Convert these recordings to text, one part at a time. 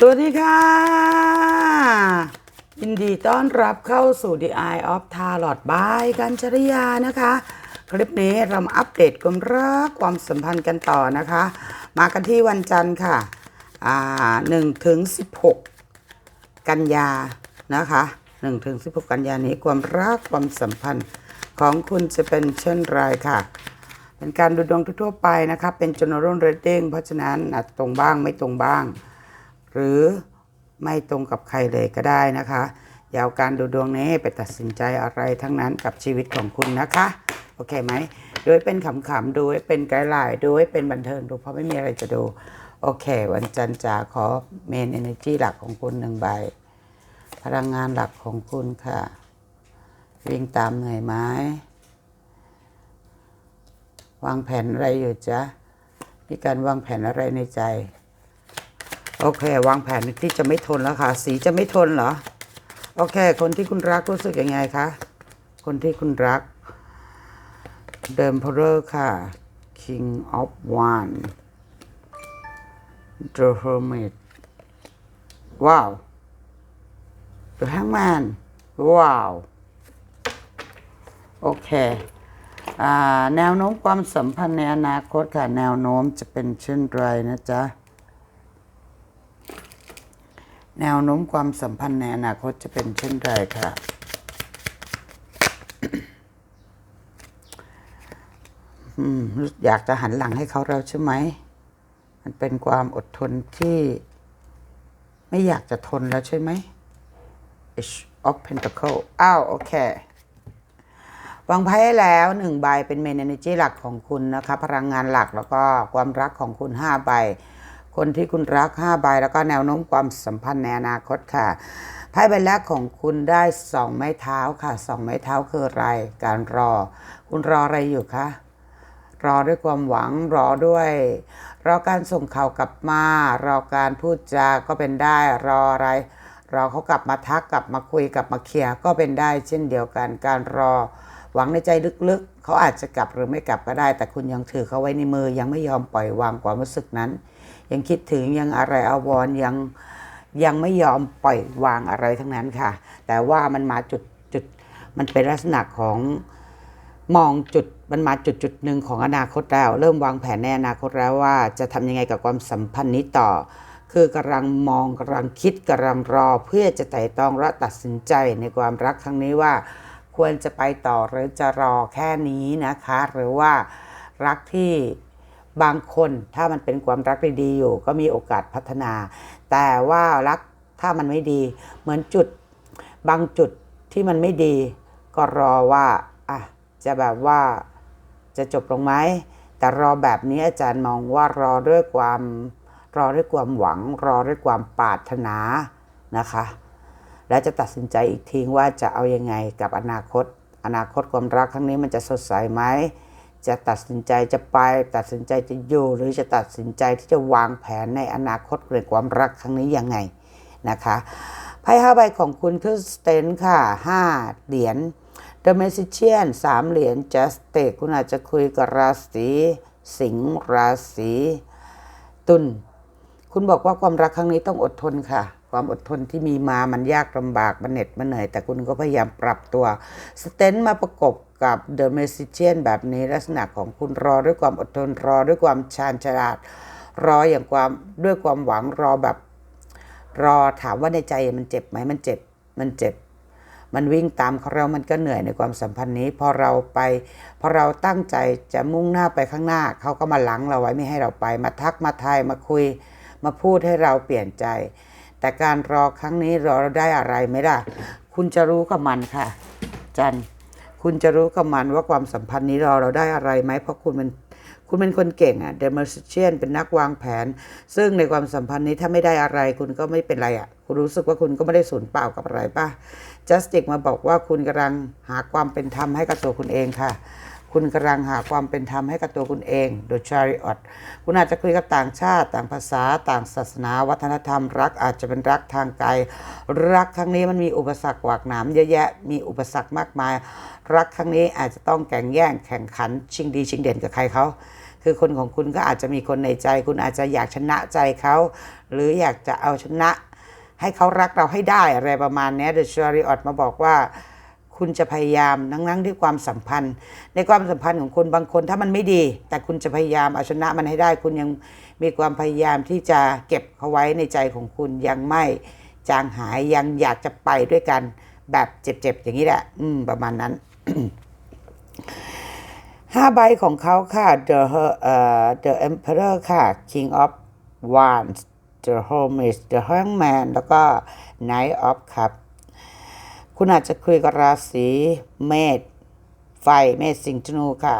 สวัสดีค่ะ ยินดีต้อนรับเข้าสู่ The Eye of Tarot บายกันชริยานะคะ คลิปนี้เรามาอัปเดตความรักความสัมพันธ์กันต่อนะคะ มากันที่วันจันทร์ค่ะอ่า1ถึง16กันยานะคะ1ถึง16กันยานี้ความรักความสัมพันธ์ของคุณจะเป็นเช่นไรค่ะเป็นการดูดวงทั่วไปนะครับเป็น general reading เพราะฉะนั้นอาจตรงบ้างไม่ตรงบ้าง หรือไม่ตรงกับใครเลยก็ได้นะคะอย่าเอาการดูดวงนี้ไปตัดสินใจอะไรทั้งนั้นกับชีวิตของคุณนะคะ โอเคไหมดูให้เป็นขำๆดูให้เป็นไกด์ไลน์ดูให้เป็นบันเทิงดูเพราะไม่มีอะไรจะดู โอเค วันจันทร์จะขอเมน energy หลักของคุณหนึ่งใบ พลังงานหลักของคุณค่ะ วิ่งตามเหนื่อยไหมวางแผนอะไรอยู่จ๊ะมีการวางแผนอะไรในใจ โอเค วางแผนที่จะไม่ทนแล้วค่ะ สีจะไม่ทนเหรอ โอเค คนที่คุณรักรู้สึกยังไงคะ คนที่คุณรัก เดิมพเรอร์ค่ะ King of One The Hermit ว้าว The Hangman ว้าว โอเคอแนวโน้มความสัมพันธ์ในอนาคตค่ะ แนวโน้มจะเป็นเช่นไรนะจ๊ะ แนวโน้มความสัมพันธ์ในอนาคตจะเป็นเช่นไรค่ะอืมอยากจะหันหลังให้เขาแล้วใช่ไหม มันเป็นความอดทนที่ไม่อยากจะทนแล้วใช่ไหม H of Pentacle อ้าว โอเควางไพ่แล้วหนึ่งใบเป็นเมน energy หลักของคุณนะคะ พลังงานหลักแล้วก็ความรักของคุณห้าใบ คนที่คุณรักห้าใบแล้วก็แนวโน้มความสัมพันธ์ในอนาคตค่ะไพ่ใบแรกของคุณได้สองไม้เท้าค่ะสองไม้เท้าคืออะไร การรอ คุณรออะไรอยู่คะรอด้วยความหวังรอด้วย รอการส่งข่าวกลับมา รอการพูดจาก็เป็นได้รออะไร รอเขากลับมาทักกลับมาคุยกลับมาเคลียร์ก็เป็นได้เช่นเดียวกันการรอ หวังในใจลึกๆ เขาอาจจะกลับหรือไม่กลับก็ได้ แต่คุณยังถือเขาไว้ในมือ ยังไม่ยอมปล่อยวางความรู้สึกนั้น ยังคิดถึงยังอะไรอาวรยังยังไม่ยอมปล่อยวางอะไรทั้งนั้นค่ะ แต่ว่ามันมาจุดจุดมันเป็นลักษณะของมองจุดมันมาจุดจุดหนึ่งของอนาคตแล้ว เริ่มวางแผนในอนาคตแล้วว่า จะทำยังไงกับความสัมพันธ์นี้ต่อ คือกำลังมองกำลังคิดกำลังรอ เพื่อจะไต่ตองและตัดสินใจในความรักครั้งนี้ว่า ควรจะไปต่อหรือจะรอแค่นี้นะคะ หรือว่ารักที่บางคนถ้ามันเป็นความรักดีๆอยู่ ก็มีโอกาสพัฒนา แต่ว่ารักถ้ามันไม่ดี เหมือนจุดบางจุดที่มันไม่ดี ก็รอว่าอะจะแบบว่าจะจบลงไหมแต่รอแบบนี้อาจารย์มองว่ารอด้วยความรอด้วยความหวัง รอด้วยความปรารถนานะคะ และจะตัดสินใจอีกทีว่าจะเอายังไงกับอนาคต อนาคตความรักครั้งนี้มันจะสดใสไหมจะตัดสินใจจะไปตัดสินใจจะอยู่หรือจะตัดสินใจที่จะวางแผนในอนาคตเรื่องความรักครั้งนี้ยังไงนะคะไพ่ห้าใบของคุณคือสเตนค่ะห้าเหรียญ The Magician สามเหรียญ Justice คุณอาจจะคุยกับราศีสิงห์ราศีตุลคุณบอกว่าความรักครั้งนี้ต้องอดทนค่ะ ความอดทนที่มีมามันยากลำบาก มันเหน็ดมันเหนื่อย แต่คุณก็พยายามปรับตัว สเตนมาประกบกับ The Magician แบบนี้ลักษณะของคุณรอด้วยความอดทนรอด้วยความชาญฉลาด รออย่างความด้วยความหวังรอแบบ รอถามว่าในใจมันเจ็บไหมมันเจ็บมันเจ็บ มันวิ่งตามเขาเรามันก็เหนื่อยในความสัมพันธ์นี้พอเราไปพอเราตั้งใจจะมุ่งหน้าไปข้างหน้า เขาก็มาหลังเราไว้ไม่ให้เราไป มาทักมาทายมาคุย มาพูดให้เราเปลี่ยนใจ แต่การรอครั้งนี้รอเราได้อะไรไหมล่ะคุณจะรู้กับมันค่ะ จันคุณจะรู้กับมันว่าความสัมพันธ์นี้รอเราได้อะไรไหมเพราะคุณเป็นคุณเป็นคนเก่งอะเดมอร์เชียนเป็นนักวางแผน ซึ่งในความสัมพันธ์นี้ถ้าไม่ได้อะไรคุณก็ไม่เป็นไรอะคุณรู้สึกว่าคุณก็ไม่ได้สูญเปล่ากับอะไรป่ะจัสติกมาบอกว่าคุณกำลังหาความเป็นธรรมให้กับตัวคุณเองค่ะ คุณกำลังหาความเป็นธรรมให้กับตัวคุณเองโดยชาริออตคุณอาจจะคุยกับต่างชาติ ต่างภาษา ต่างศาสนา วัฒนธรรม รักอาจจะเป็นรักทางไกล รักครั้งนี้มันมีอุปสรรคหวากหนามเยอะแยะ มีอุปสรรคมากมาย รักครั้งนี้อาจจะต้องแข่งแย่งแข่งขัน ชิงดีชิงเด่นกับใครเขาคือคนของคุณก็อาจจะมีคนในใจ คุณอาจจะอยากชนะใจเขา หรืออยากจะเอาชนะ ให้เขารักเราให้ได้อะไรประมาณนี้เดอะชาริออตมาบอกว่า คุณจะพยายามนั่งนั่งด้วยความสัมพันธ์ ในความสัมพันธ์ของคุณบางคนถ้ามันไม่ดี แต่คุณจะพยายามเอาชนะมันให้ได้ คุณยังมีความพยายามที่จะเก็บเขาไว้ในใจของคุณยังไม่จางหายยังอยากจะไปด้วยกันแบบเจ็บๆอย่างนี้แหละ อืม ประมาณนั้นห้าใบของเขาค่ะ the เอ่อ the emperor ค่ะ king of wands the hermit the hangman แล้วก็ knight of cup คุณอาจจะคุยกับราศีเมษไฟเมษสิงห์ธนูค่ะ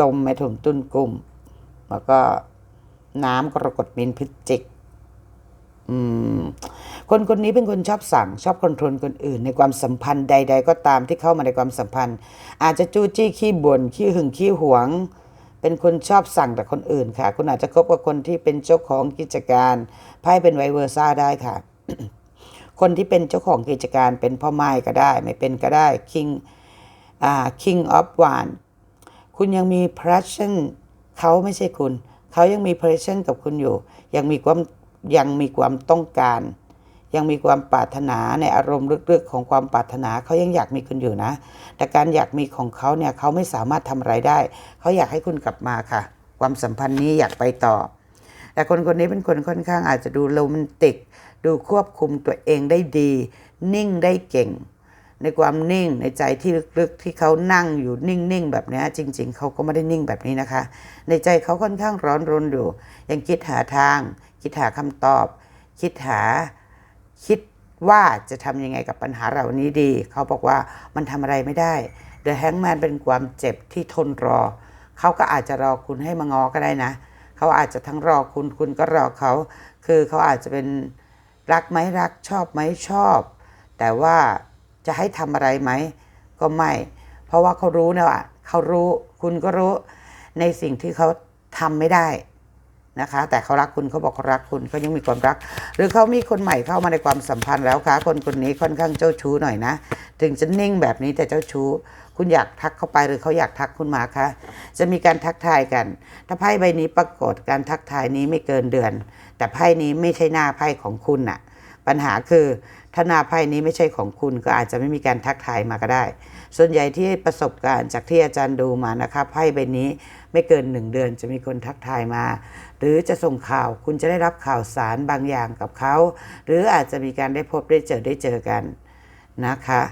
ลมเมถุนตุลกลุ่ม แล้วก็น้ำกรกฎมินพิจิกอืมคนคนนี้เป็นคนชอบสั่ง ชอบคอนโทรลคนอื่น ในความสัมพันธ์ใด ๆ ก็ตามที่เข้ามาในความสัมพันธ์ อาจจะจู้จี้ขี้บ่นขี้หึงขี้หวง เป็นคนชอบสั่งแต่คนอื่นค่ะ คุณอาจจะคบกับคนที่เป็นเจ้าของกิจการไพ่เป็นไวเวอร์ซ่าได้ค่ะ คนที่เป็นเจ้าของกิจการเป็นพ่อไม้ก็ได้ ไม่เป็นก็ได้ king อ่า king of one คุณยังมี passion เขาไม่ใช่คุณ เขายังมี passion กับคุณอยู่ ยังมีความยังมีความต้องการ ยังมีความปรารถนาในอารมณ์ลึกๆของความปรารถนาเขายังอยากมีคุณอยู่นะ แต่การอยากมีของเขาเนี่ยเขาไม่สามารถทำอะไรได้ เขาอยากให้คุณกลับมาค่ะ ความสัมพันธ์นี้อยากไปต่อ แต่คนคนนี้เป็นคนค่อนข้างอาจจะดูโรแมนติก ดูควบคุมตัวเองได้ดี นิ่งได้เก่ง ในความนิ่งในใจที่ลึกๆที่เขานั่งอยู่นิ่งๆแบบนี้จริง ๆ เขาก็ไม่ได้นิ่งแบบนี้นะคะ ในใจเขาค่อนข้างร้อนรนอยู่ ยังคิดหาทาง คิดหาคำตอบ คิดหาคิดว่าจะทำยังไงกับปัญหาเหล่านี้ดี เขาบอกว่ามันทำอะไรไม่ได้ The Hangman เป็นความเจ็บที่ทนรอ เขาก็อาจจะรอคุณให้มางอก็ได้นะ เขาอาจจะทั้งรอคุณคุณก็รอเขา คือเขาอาจจะเป็น รักไหมรักชอบไหมชอบ แต่ว่าจะให้ทำอะไรไหมก็ไม่ เพราะว่าเขารู้นะว่าเขารู้คุณก็รู้ในสิ่งที่เขาทำไม่ได้นะคะ แต่เขารักคุณเขาบอกเขารักคุณเขายังมีความรัก หรือเขามีคนใหม่เข้ามาในความสัมพันธ์แล้วคะคนคนนี้ค่อนข้างเจ้าชู้หน่อยนะ ถึงจะนิ่งแบบนี้แต่เจ้าชู้ คุณอยากทักเข้าไปหรือเขาอยากทักคุณมาคะจะมีการทักทายกัน ถ้าไพ่ใบนี้ปรากฏการทักทายนี้ไม่เกินเดือน แต่ไพ่นี้ไม่ใช่หน้าไพ่ของคุณน่ะ ปัญหาคือถ้าหน้าไพ่นี้ไม่ใช่ของคุณก็อาจจะไม่มีการทักทายมาก็ได้ ส่วนใหญ่ที่ประสบการณ์จากที่อาจารย์ดูมานะคะไพ่ใบนี้ไม่เกินหนึ่งเดือนจะมีคนทักทายมา หรือจะส่งข่าวคุณจะได้รับข่าวสารบางอย่างกับเขา หรืออาจจะมีการได้พบได้เจอได้เจอกันนะคะ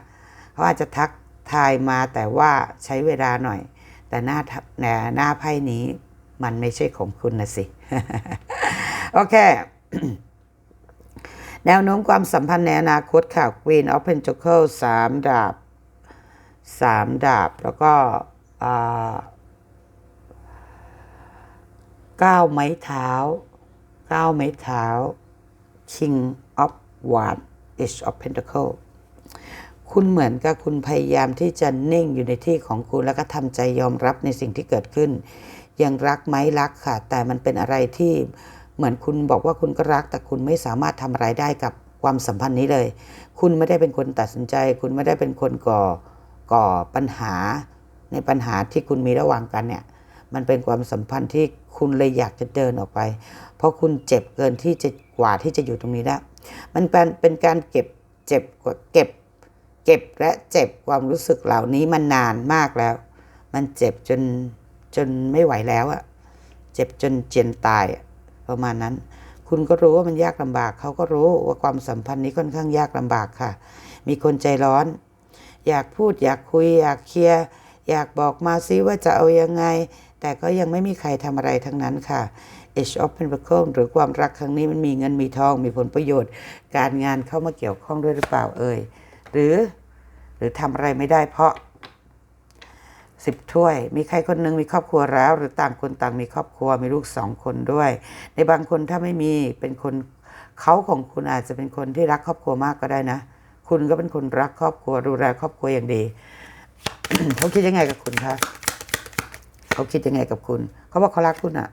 เขาอาจจะทัก ทายมาแต่ว่าใช้เวลาหน่อย แต่หน้าทัหน้าหน้าไพ่นี้มันไม่ใช่ของคุณนะสิ โอเค แนวโน้มความสัมพันธ์ในอนาคตค่ะ Queen of Pentacles สามดาบสามดาบ แล้วก็เก้าไม้เท้าเก้าไม้เท้า King of Wands Ace of Pentacles คุณเหมือนกับคุณพยายามที่จะนิ่งอยู่ในที่ของคุณแล้วก็ทำใจยอมรับในสิ่งที่เกิดขึ้น ยังรักไหมรักค่ะ แต่มันเป็นอะไรที่เหมือนคุณบอกว่าคุณก็รัก แต่คุณไม่สามารถทำอะไรได้กับความสัมพันธ์นี้เลย คุณไม่ได้เป็นคนตัดสินใจ คุณไม่ได้เป็นคนก่อก่อปัญหา ในปัญหาที่คุณมีระหว่างกันเนี่ย มันเป็นความสัมพันธ์ที่คุณเลยอยากจะเดินออกไป เพราะคุณเจ็บเกินที่จะกว่าที่จะอยู่ตรงนี้ได้วมันเป็นเป็นการเก็บเจ็บกว่าเก็บ เก็บและเจ็บความรู้สึกเหล่านี้มันนานมากแล้ว มันเจ็บจนจนไม่ไหวแล้วอะเจ็บจนเจียนตายอะประมาณนั้น คุณก็รู้ว่ามันยากลำบาก เขาก็รู้ว่าความสัมพันธ์นี้ค่อนข้างยากลำบากค่ะ มีคนใจร้อน อยากพูดอยากคุย อยากเคลียร์อยากบอกมาซิว่าจะเอายังไง แต่ก็ยังไม่มีใครทำอะไรทั้งนั้นค่ะ Age of Pentacles หรือความรักครั้งนี้มันมีเงินมีทองมีผลประโยชน์ การงานเข้ามาเกี่ยวข้องด้วยหรือเปล่าเอ่ย หรือ หรือทำอะไรไม่ได้เพราะสิบถ้วย มีใครคนหนึงมีครอบครัวแล้ว หรือต่างคนต่างมีครอบครัวมีลูกสองคนด้วย ในบางคนถ้าไม่มีเป็นคนเขาของคุณอาจจะเป็นคนที่รักครอบครัวมากก็ได้นะ คุณก็เป็นคนรักครอบครัวดูแลครอบครัวอย่างดีเขาคิดยังไงกับคุณคะเขาคิดยังไงกับคุณ เขาบอกเขารักคุณอะ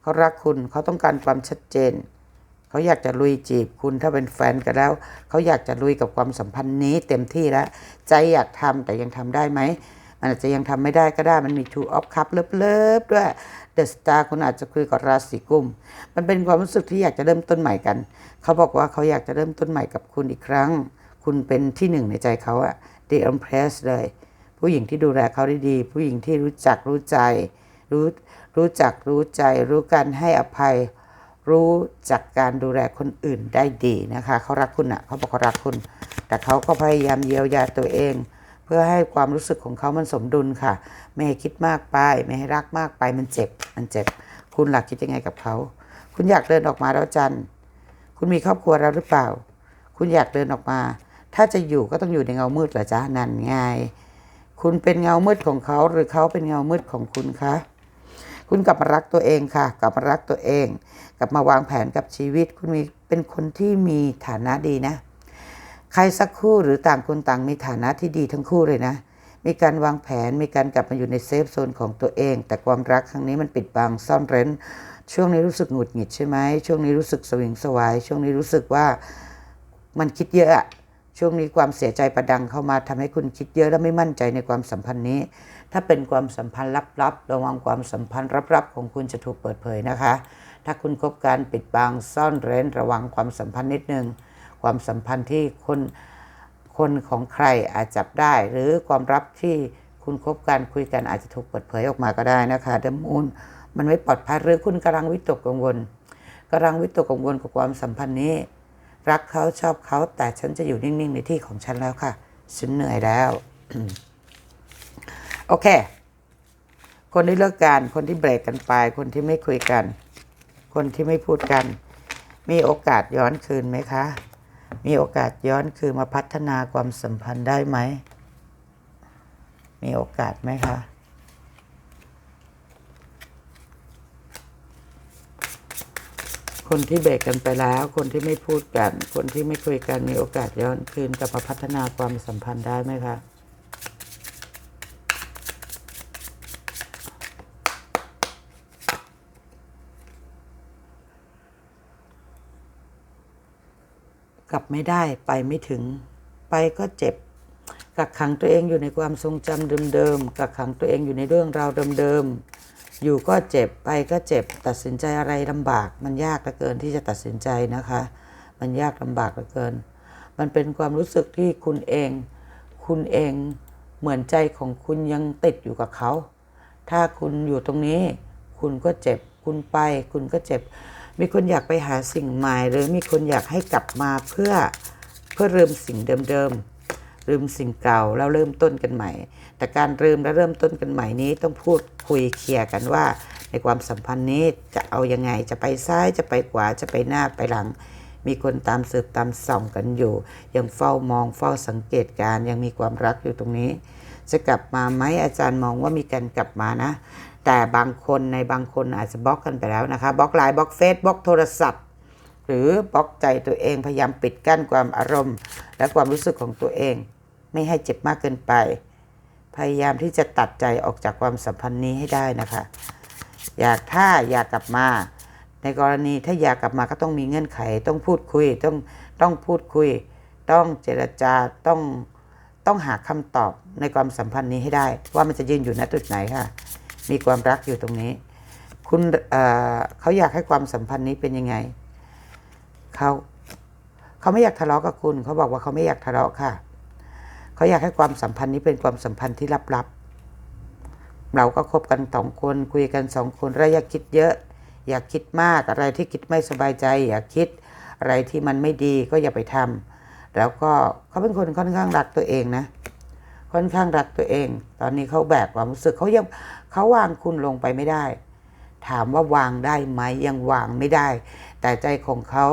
เขารักคุณเขาต้องการความชัดเจน เขาอยากจะลุยจีบคุณถ้าเป็นแฟนกันแล้ว เขาอยากจะลุยกับความสัมพันธ์นี้เต็มที่แล้ว ใจอยากทำแต่ยังทำได้ไหมมันอาจจะยังทำไม่ได้ก็ได้ มันมี two of cup เลิฟๆด้วยเดอะสตาร์คุณอาจจะคุยกับราศีกุม มันเป็นความรู้สึกที่อยากจะเริ่มต้นใหม่กัน เขาบอกว่าเขาอยากจะเริ่มต้นใหม่กับคุณอีกครั้ง คุณเป็นที่หนึ่งในใจเขาอะ The Empress เลย ผู้หญิงที่ดูแลเขาได้ดี ผู้หญิงที่รู้จักรู้ใจ รู้รู้จักรู้ใจ รู้การให้อภัย รู้จักการดูแลคนอื่นได้ดีนะคะ เขารักคุณอะเขาบอกเขารักคุณ แต่เขาก็พยายามเยียวยาตัวเอง เพื่อให้ความรู้สึกของเขามันสมดุลค่ะ ไม่ให้คิดมากไป ไม่ให้รักมากไปมันเจ็บ มันเจ็บ คุณหลักคิดยังไงกับเขา คุณอยากเดินออกมาแล้วจันคุณมีครอบครัวแล้วหรือเปล่า คุณอยากเดินออกมา ถ้าจะอยู่ก็ต้องอยู่ในเงามืดเหรอจ๊ะนั่นไงคุณเป็นเงามืดของเขาหรือเขาเป็นเงามืดของคุณคะ คุณกลับมารักตัวเองค่ะ กลับมารักตัวเอง กลับมาวางแผนกับชีวิต คุณมีเป็นคนที่มีฐานะดีนะ ใครสักคู่หรือต่างคนต่างมีฐานะที่ดีทั้งคู่เลยนะ มีการวางแผน มีการกลับมาอยู่ในเซฟโซนของตัวเอง แต่ความรักครั้งนี้มันปิดบังซ่อนเร้น ช่วงนี้รู้สึกหงุดหงิดใช่ไหมช่วงนี้รู้สึกสวิงสวาย ช่วงนี้รู้สึกว่ามันคิดเยอะอะ ช่วงนี้ความเสียใจประดังเข้ามาทำให้คุณคิดเยอะและไม่มั่นใจในความสัมพันธ์นี้ ถ้าเป็นความสัมพันธ์ลับๆ ระวังความสัมพันธ์ลับๆ ของคุณจะถูกเปิดเผยนะคะ ถ้าคุณคบการปิดบังซ่อนเร้นระวังความสัมพันธ์นิดนึง ความสัมพันธ์ที่คนคนของใครอาจจับได้ หรือความลับที่คุณคบกันคุยกันอาจจะถูกเปิดเผยออกมาก็ได้นะคะเดมูนมันไม่ปลอดภัยหรือคุณกำลังวิตกกังวลกำลังวิตกกังวลกับความสัมพันธ์นี้ รักเขาชอบเขาแต่ฉันจะอยู่นิ่งๆ ในที่ของฉันแล้วค่ะ ฉันเหนื่อยแล้ว โอเค คนที่เลิกกัน คนที่เบรกกันไป คนที่ไม่คุยกัน คนที่ไม่พูดกัน มีโอกาสย้อนคืนไหมคะ มีโอกาสย้อนคืนมาพัฒนาความสัมพันธ์ได้ไหม มีโอกาสไหมคะ คนที่เบรกกันไปแล้ว คนที่ไม่พูดกัน คนที่ไม่คุยกันมีโอกาสย้อนคืนกลับมาพัฒนาความสัมพันธ์ได้ไหมคะกลับไม่ได้ไปไม่ถึง ไปก็เจ็บ กักขังตัวเองอยู่ในความทรงจำเดิมๆกักขังตัวเองอยู่ในเรื่องราวเดิมๆ อยู่ก็เจ็บไปก็เจ็บ ตัดสินใจอะไรลำบาก มันยากเหลือเกินที่จะตัดสินใจนะคะ มันยากลำบากเหลือเกิน มันเป็นความรู้สึกที่คุณเอง คุณเองเหมือนใจของคุณยังติดอยู่กับเขา ถ้าคุณอยู่ตรงนี้ คุณก็เจ็บ คุณไป คุณก็เจ็บ มีคนอยากไปหาสิ่งใหม่ หรือมีคนอยากให้กลับมาเพื่อเพื่อลืมสิ่งเดิมๆลืมสิ่งเก่าแล้วเริ่มต้นกันใหม่ แต่การลืมและเริ่มต้นกันใหม่นี้ต้องพูดคุยเคลียร์กันว่า ในความสัมพันธ์นี้จะเอายังไงจะไปซ้ายจะไปขวาจะไปหน้าไปหลัง มีคนตามสืบตามส่องกันอยู่ ยังเฝ้ามองเฝ้าสังเกตการยังมีความรักอยู่ตรงนี้ จะกลับมาไหมอาจารย์มองว่ามีการกลับมานะ แต่บางคนในบางคนอาจจะบล็อกกันไปแล้วนะคะบล็อกไลน์บล็อกเฟซบล็อกโทรศัพท์หรือบล็อกใจตัวเองพยายามปิดกั้นความอารมณ์ และความรู้สึกของตัวเอง ไม่ให้เจ็บมากเกินไป พยายามที่จะตัดใจออกจากความสัมพันธ์นี้ให้ได้นะคะ อยากถ้าอยากกลับมา ในกรณีถ้าอยากกลับมาก็ต้องมีเงื่อนไข ต้องพูดคุยต้องต้องพูดคุย ต้องเจรจาต้องต้องหาคำตอบในความสัมพันธ์นี้ให้ได้ ว่ามันจะยืนอยู่ณจุดไหนค่ะ มีความรักอยู่ตรงนี้ คุณเเขาอยากให้ความสัมพันธ์นี้เป็นยังไงเขาเขาไม่อยากทะเลาะกับคุณ เขาบอกว่าเขาไม่อยากทะเลาะค่ะ เขาอยากให้ความสัมพันธ์นี้เป็นความสัมพันธ์ที่ลับๆ เราก็คบกันสองคนคุยกันสองคนแล้วอย่าคิดเยอะ อย่าคิดมากอะไรที่คิดไม่สบายใจ อย่าคิดอะไรที่มันไม่ดีก็อย่าไปทำแล้วก็เขาเป็นคนค่อนข้างรักตัวเองนะ ค่อนข้างรักตัวเอง ตอนนี้เขาแบกความรู้สึกเขายังเขาวางคุณลงไปไม่ได้ ถามว่าวางได้ไหมยังวางไม่ได้ แต่ใจของเขา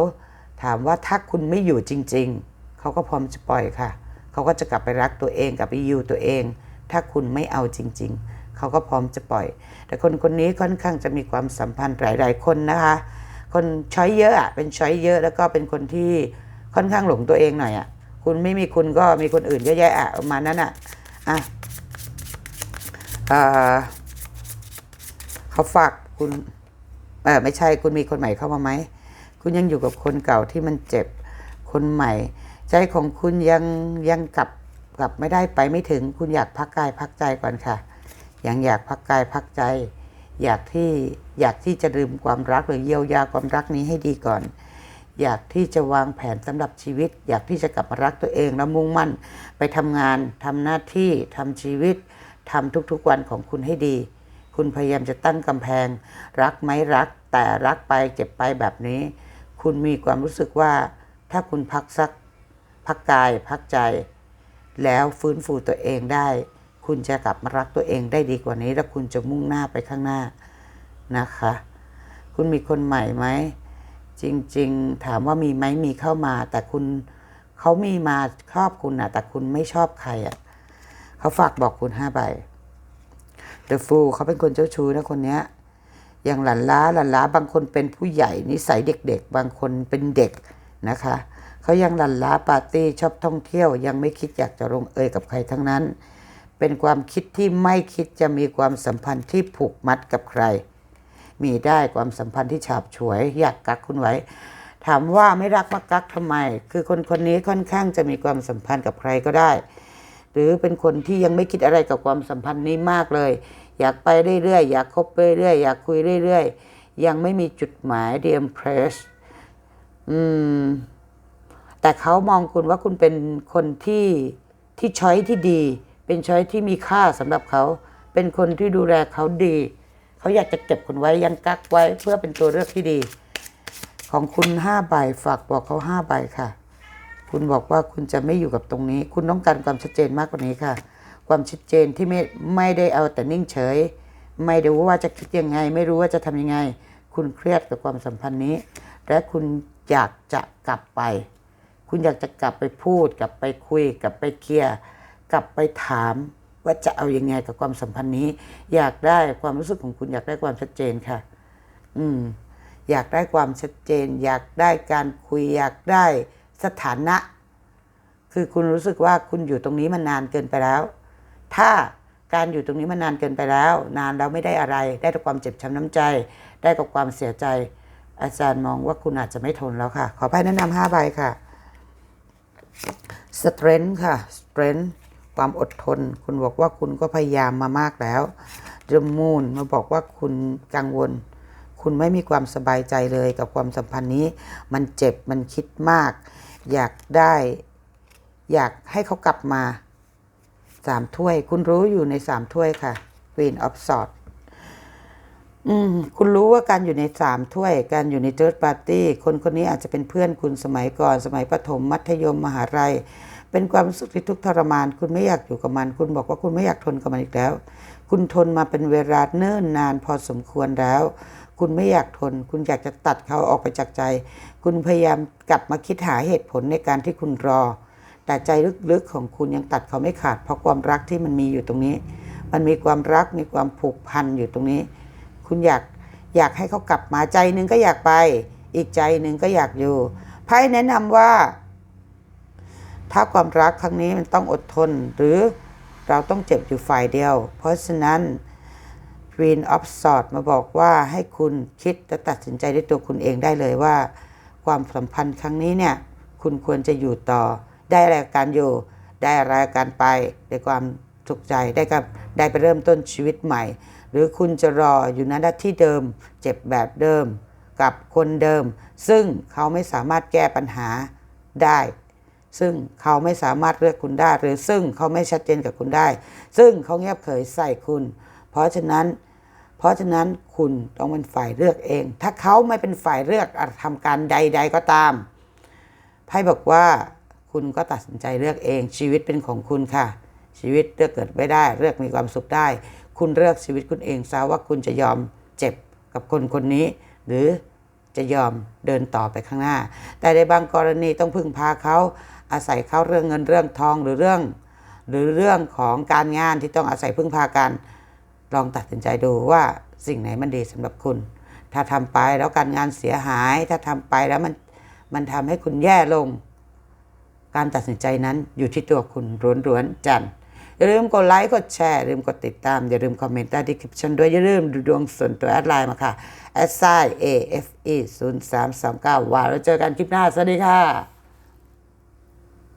ถามว่าถ้าคุณไม่อยู่จริง ๆ เขาก็พร้อมจะปล่อยค่ะ เขาก็จะกลับไปรักตัวเองกลับไปอยู่ตัวเอง ถ้าคุณไม่เอาจริง ๆ เขาก็พร้อมจะปล่อย แต่คนคนนี้ค่อนข้างจะมีความสัมพันธ์หลายๆคนนะคะ คนช้อยเยอะอะเป็นช้อยเยอะแล้วก็เป็นคนที่ค่อนข้างหลงตัวเองหน่อยอะคุณไม่มีคุณก็มีคนอื่นเยอะแยะอะประมาณนั้นอะอะเอ่อเขาฝากคุณเออไม่ใช่คุณมีคนใหม่เข้ามาไหม คุณยังอยู่กับคนเก่าที่มันเจ็บคนใหม่ ใจของคุณยังยังกลับกลับไม่ได้ไปไม่ถึง คุณอยากพักกายพักใจก่อนค่ะ ยังอยากพักกายพักใจ อยากที่อยากที่จะลืมความรักหรือเยียวยาความรักนี้ให้ดีก่อน อยากที่จะวางแผนสำหรับชีวิต อยากที่จะกลับมารักตัวเองแล้วมุ่งมั่น ไปทำงานทำหน้าที่ทำชีวิตทำทุกๆวันของคุณให้ดี คุณพยายามจะตั้งกำแพง รักไหมรัก แต่รักไปเจ็บไปแบบนี้ คุณมีความรู้สึกว่าถ้าคุณพักสัก พักกายพักใจ แล้วฟื้นฟูตัวเองได้ คุณจะกลับมารักตัวเองได้ดีกว่านี้ แล้วคุณจะมุ่งหน้าไปข้างหน้านะคะ คุณมีคนใหม่ไหม จริงๆ ถามว่ามีไหมมีเข้ามา แต่คุณเขามีมาชอบคุณนะแต่คุณไม่ชอบใครอะ่ะเขาฝากบอกคุณห้าใบ The Fool เขาเป็นคนเจ้าชู้นะคนเนี้ยอย่างหลันล้าหลันล้าบางคนเป็นผู้ใหญ่นิสัยเด็ก ๆ บางคนเป็นเด็กนะคะ เขายังหลันล้าปาร์ตี้ชอบท่องเที่ยว ยังไม่คิดอยากจะลงเอยกับใครทั้งนั้น เป็นความคิดที่ไม่คิดจะมีความสัมพันธ์ที่ผูกมัดกับใคร มีได้ความสัมพันธ์ที่ฉาบฉวย อยากกักคุณไว้ ถามว่าไม่รักมากักทำไม คือคนคนนี้ค่อนข้างจะมีความสัมพันธ์กับใครก็ได้ หรือเป็นคนที่ยังไม่คิดอะไรกับความสัมพันธ์นี้มากเลย อยากไปเรื่อยๆอยากคบไปเรื่อยๆอยากคุยเรื่อยๆยังไม่มีจุดหมายเดียมเพรสอืม แต่เขามองคุณว่าคุณเป็นคนที่ที่ช้อยที่ดี เป็นช้อยที่มีค่าสำหรับเขา เป็นคนที่ดูแลเขาดี เขาอยากจะเก็บคุณไว้ยังกักไว้เพื่อเป็นตัวเลือกที่ดี ของคุณห้าใบฝากบอกเขาห้าใบค่ะ คุณบอกว่าคุณจะไม่อยู่กับตรงนี้ คุณต้องการความชัดเจนมากกว่านี้ค่ะ ความชัดเจนที่ไม่ไม่ได้เอาแต่นิ่งเฉย ไม่รู้ว่าจะคิดยังไง ไม่รู้ว่าจะทำยังไง คุณเครียดกับความสัมพันธ์นี้ และคุณอยากจะกลับไป คุณอยากจะกลับไปพูด กลับไปคุย กลับไปเคลียร์กลับไปถามว่าจะเอายังไงกับความสัมพันธ์นี้ อยากได้ความรู้สึกของคุณอยากได้ความชัดเจนค่ะ อืม อยากได้ความชัดเจน อยากได้การคุย อยากได้สถานะ คือคุณรู้สึกว่าคุณอยู่ตรงนี้มันนานเกินไปแล้ว ถ้าการอยู่ตรงนี้มันนานเกินไปแล้ว นานแล้วไม่ได้อะไร ได้แต่ความเจ็บช้ำน้ำใจ ได้กับความเสียใจ อาจารย์มองว่าคุณอาจจะไม่ทนแล้วค่ะ ขอไพ่แนะนำห้าใบค่ะ strength ค่ะ strength ความอดทน คุณบอกว่าคุณก็พยายามมามากแล้ว the moon มาบอกว่าคุณกังวล คุณไม่มีความสบายใจเลยกับความสัมพันธ์นี้ มันเจ็บมันคิดมาก อยากได้ อยากให้เขากลับมาสามถ้วย คุณรู้อยู่ในสามถ้วยค่ะ Queen of Swords อืมคุณรู้ว่าการอยู่ในสามถ้วย การอยู่ในเจิร์ดปาร์ตี้ คนคนนี้อาจจะเป็นเพื่อนคุณสมัยก่อน สมัยประถมมัธยมมหาลัย เป็นความรู้สึกที่ทุกทรมาน คุณไม่อยากอยู่กับมัน คุณบอกว่าคุณไม่อยากทนกับมันอีกแล้ว คุณทนมาเป็นเวลาเนิ่นนานพอสมควรแล้ว คุณไม่อยากทน คุณอยากจะตัดเขาออกไปจากใจ คุณพยายามกลับมาคิดหาเหตุผลในการที่คุณรอ แต่ใจลึกๆของคุณยังตัดเขาไม่ขาด เพราะความรักที่มันมีอยู่ตรงนี้ มันมีความรักมีความผูกพันอยู่ตรงนี้ คุณอยากอยากให้เขากลับมาใจหนึ่งก็อยากไป อีกใจหนึ่งก็อยากอยู่ไพ่แนะนำว่า ถ้าความรักครั้งนี้มันต้องอดทน หรือเราต้องเจ็บอยู่ฝ่ายเดียว เพราะฉะนั้น Queen of Swords มาบอกว่าให้คุณคิดและตัดสินใจด้วยตัวคุณเองได้เลยว่า ความสัมพันธ์ครั้งนี้เนี่ย คุณควรจะอยู่ต่อ ได้อะไรกับการอยู่ ได้อะไรกับการไปได้ความสุขใจได้กับได้ไปเริ่มต้นชีวิตใหม่ หรือคุณจะรออยู่ณที่เดิม เจ็บแบบเดิม กับคนเดิม ซึ่งเขาไม่สามารถแก้ปัญหาได้ ซึ่งเขาไม่สามารถเลือกคุณได้ หรือซึ่งเขาไม่ชัดเจนกับคุณได้ ซึ่งเขาเงียบเขยใส่คุณ เพราะฉะนั้น เพราะฉะนั้นคุณต้องเป็นฝ่ายเลือกเอง ถ้าเขาไม่เป็นฝ่ายเลือกอาจทำการใด ๆ ก็ตามไพ่บอกว่าคุณก็ตัดสินใจเลือกเองชีวิตเป็นของคุณค่ะ ชีวิตเลือกเกิดไม่ได้ เลือกมีความสุขได้ คุณเลือกชีวิตคุณเองซะว่าคุณจะยอมเจ็บกับคนคนนี้ หรือจะยอมเดินต่อไปข้างหน้า แต่ในบางกรณีต้องพึ่งพาเขาอาศัยเขาเรื่องเงินเรื่องทองหรือเรื่อง หรือเรื่องของการงานที่ต้องอาศัยพึ่งพากัน ลองตัดสินใจดูว่าสิ่งไหนมันดีสำหรับคุณ ถ้าทำไปแล้วการงานเสียหาย ถ้าทำไปแล้วมันมันทำให้คุณแย่ลง การตัดสินใจนั้นอยู่ที่ตัวคุณล้วนๆจันทร์ อย่าลืมกดไลค์กดแชร์อย่าลืมกดติดตาม อย่าลืมคอมเมนต์ใต้ดีคลิปชันด้วย อย่าลืมดูดวงส่วนตัวแอดไลน์มาค่ะ a s i a f e 0 3 2 9ว่าแล้วเจอกันคลิปหน้า สวัสดีค่ะ